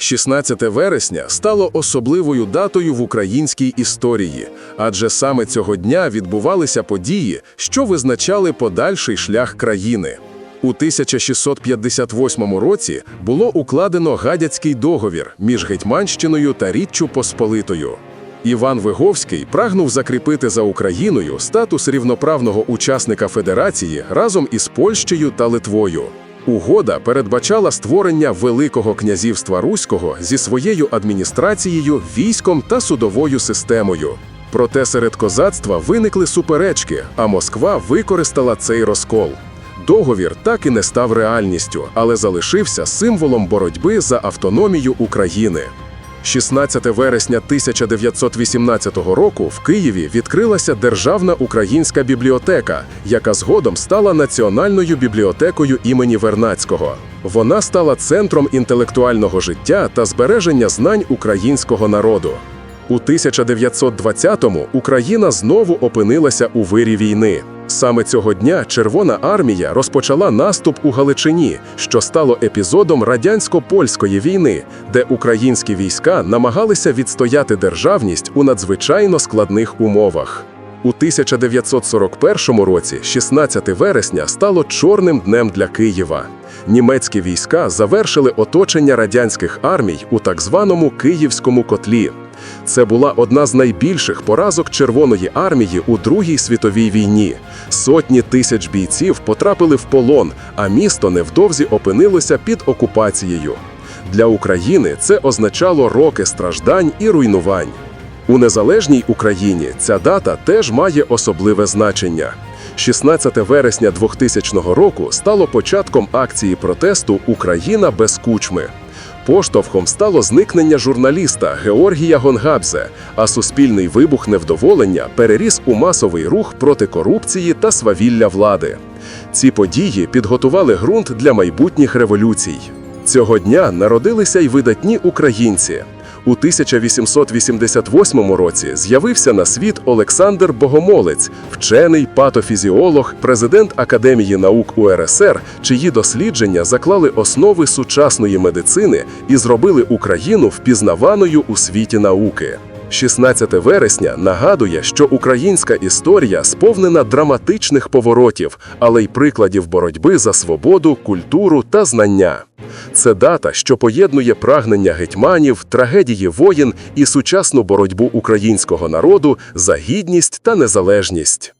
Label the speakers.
Speaker 1: 16 вересня стало особливою датою в українській історії, адже саме цього дня відбувалися події, що визначали подальший шлях країни. У 1658 році було укладено Гадяцький договір між Гетьманщиною та Річчю Посполитою. Іван Виговський прагнув закріпити за Україною статус рівноправного учасника Федерації разом із Польщею та Литвою. Угода передбачала створення Великого князівства Руського зі своєю адміністрацією, військом та судовою системою. Проте серед козацтва виникли суперечки, а Москва використала цей розкол. Договір так і не став реальністю, але залишився символом боротьби за автономію України. 16 вересня 1918 року в Києві відкрилася Державна українська бібліотека, яка згодом стала Національною бібліотекою імені Вернацького. Вона стала центром інтелектуального життя та збереження знань українського народу. У 1920-му Україна знову опинилася у вирі війни. Саме цього дня Червона армія розпочала наступ у Галичині, що стало епізодом радянсько-польської війни, де українські війська намагалися відстояти державність у надзвичайно складних умовах. У 1941 році, 16 вересня, стало чорним днем для Києва. Німецькі війська завершили оточення радянських армій у так званому Київському котлі. Це була одна з найбільших поразок Червоної армії у Другій світовій війні. Сотні тисяч бійців потрапили в полон, а місто невдовзі опинилося під окупацією. Для України це означало роки страждань і руйнувань. У незалежній Україні ця дата теж має особливе значення. 16 вересня 2000 року стало початком акції протесту Україна без кучми. Поштовхом стало зникнення журналіста Георгія Гонгабзе, а суспільний вибух невдоволення переріс у масовий рух проти корупції та свавілля влади. Ці події підготували ґрунт для майбутніх революцій. Цього дня народилися й видатні українці. У 1888 році з'явився на світ Олександр Богомолець, вчений патофізіолог, президент Академії наук УРСР, чиї дослідження заклали основи сучасної медицини і зробили Україну впізнаваною у світі науки. 16 вересня нагадує, що українська історія сповнена драматичних поворотів, але й прикладів боротьби за свободу, культуру та знання. Це дата, що поєднує прагнення гетьманів, трагедії воїн і сучасну боротьбу українського народу за гідність та незалежність.